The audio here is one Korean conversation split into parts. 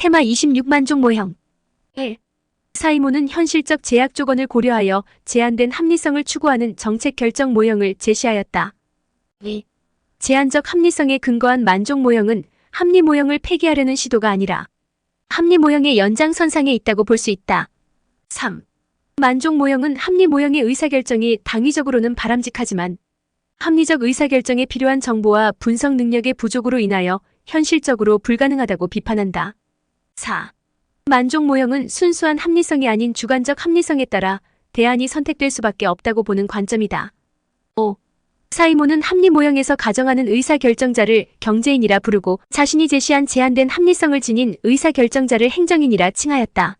테마 26만 종 모형 1. 사이모는 현실적 제약 조건을 고려하여 제한된 합리성을 추구하는 정책 결정 모형을 제시하였다. 2. 제한적 합리성에 근거한 만족 모형은 합리 모형을 폐기하려는 시도가 아니라 합리 모형의 연장선상에 있다고 볼 수 있다. 3. 만족 모형은 합리 모형의 의사결정이 당위적으로는 바람직하지만 합리적 의사결정에 필요한 정보와 분석 능력의 부족으로 인하여 현실적으로 불가능하다고 비판한다. 4. 만족 모형은 순수한 합리성이 아닌 주관적 합리성에 따라 대안이 선택될 수밖에 없다고 보는 관점이다. 5. 사이몬은 합리 모형에서 가정하는 의사결정자를 경제인이라 부르고 자신이 제시한 제한된 합리성을 지닌 의사결정자를 행정인이라 칭하였다.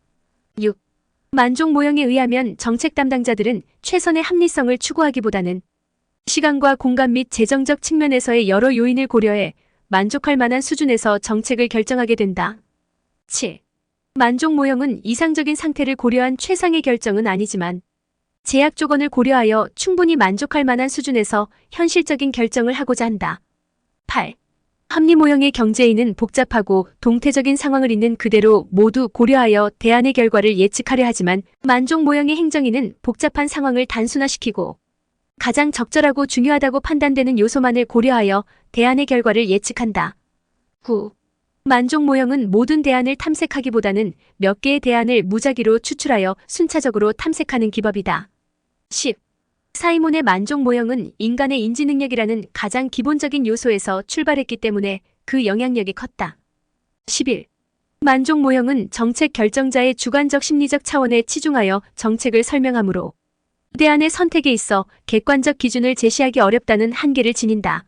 6. 만족 모형에 의하면 정책 담당자들은 최선의 합리성을 추구하기보다는 시간과 공간 및 재정적 측면에서의 여러 요인을 고려해 만족할 만한 수준에서 정책을 결정하게 된다. 7. 만족 모형은 이상적인 상태를 고려한 최상의 결정은 아니지만 제약 조건을 고려하여 충분히 만족할 만한 수준에서 현실적인 결정을 하고자 한다. 8. 합리 모형의 경제인은 복잡하고 동태적인 상황을 있는 그대로 모두 고려하여 대안의 결과를 예측하려 하지만 만족 모형의 행정인은 복잡한 상황을 단순화시키고 가장 적절하고 중요하다고 판단되는 요소만을 고려하여 대안의 결과를 예측한다. 9. 만족 모형은 모든 대안을 탐색하기보다는 몇 개의 대안을 무작위로 추출하여 순차적으로 탐색하는 기법이다. 10. 사이몬의 만족 모형은 인간의 인지 능력이라는 가장 기본적인 요소에서 출발했기 때문에 그 영향력이 컸다. 11. 만족 모형은 정책 결정자의 주관적 심리적 차원에 치중하여 정책을 설명하므로 대안의 선택에 있어 객관적 기준을 제시하기 어렵다는 한계를 지닌다.